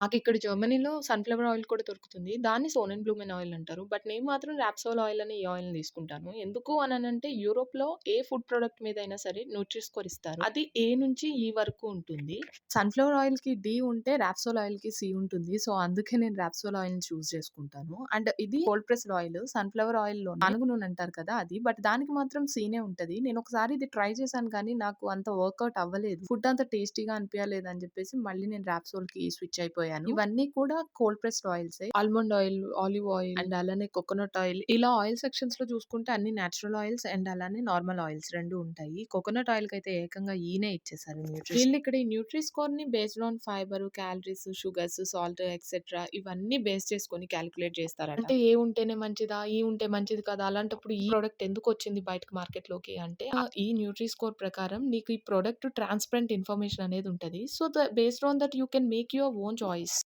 మాకిక్కడ జర్మనీలో sunflower oil కూడా దొరుకుతుంది. దాన్ని సోనెన్ బ్లూమెన్ ఆయిల్ అంటారు. బట్ నేను మాత్రం రాప్సోల్ ఆయిల్ అనే ఈ ఆయిల్‌ని తీసుకుంటాను. ఎందుకు అననంటే యూరోప్‌లో ఏ ఫుడ్ ప్రొడక్ట్ మీదైనా సరే న్యూట్రిస్ స్కోర్ ఇస్తారు. అది ఏ నుంచి ఈ వరకు ఉంటుంది. సన్‌ఫ్లవర్ ఆయిల్‌కి డి ఉంటే రాప్సోల్ ఆయిల్‌కి సి ఉంటుంది. సో, అందుకే నేను రాప్సోల్ ఆయిల్‌ని చూజ్ చేసుకుంటాను. అండ్ ఇది కోల్డ్ ప్రెస్డ్ ఆయిల్. సన్‌ఫ్లవర్ ఆయిల్‌లో నాలుగు నూనె అంటారు కదా! అది. బట్ దానికి మాత్రం సినే ఉంటది. నేను ఒకసారి ఇది ట్రై చేశాను కానీ నాకు అంత వర్కౌట్ అవ్వలేదు. ఫుడ్ అంత టేస్టీగా అనిపియలేదు అని చెప్పేసి మళ్ళీ నేను రాప్సోల్‌కి స్విచ్ అయిపోయాను. ఇవన్నీ కూడా cold pressed ఆయిల్సే. Almond oil, olive oil and అలానే కోకోనట్ ఆయిల్ ఇలా ఆయిల్ సెక్షన్స్‌లో చూసుకుంటే అన్ని నేచురల్ ఆయిల్స్ అండ్ అలానే నార్మల్ ఆయిల్స్ 2 ఉంటాయి. కోకోనట్ ఆయిల్‌కైతే ఏకంగా ఈనే ఇచ్చేసారు న్యూట్రి వీళ్ళు ఇక్కడ ఈ nutri స్కోర్‌ని based on fibre, calories, sugars, salt etcetera ఇవన్నీ బేస్ చేసుకొని కాలిక్యులేట్ చేస్తారట. అంటే ఏ ఉంటేనే మంచిదా? ఈ ఉంటే మంచిది కదా! అలాంటప్పుడు ఈ ప్రొడక్ట్ ఎందుకొచ్చింది బయటకి మార్కెట్‌లోకి అంటే ఆహ్, ఈ న్యూట్రి స్కోర్ ప్రకారం నీకు ఈ ప్రొడక్ట్ ట్రాన్స్‌పరెంట్ ఇన్ఫర్మేషన్ అనేది ఉంటది. So, the based on that you can make your own choice. Please.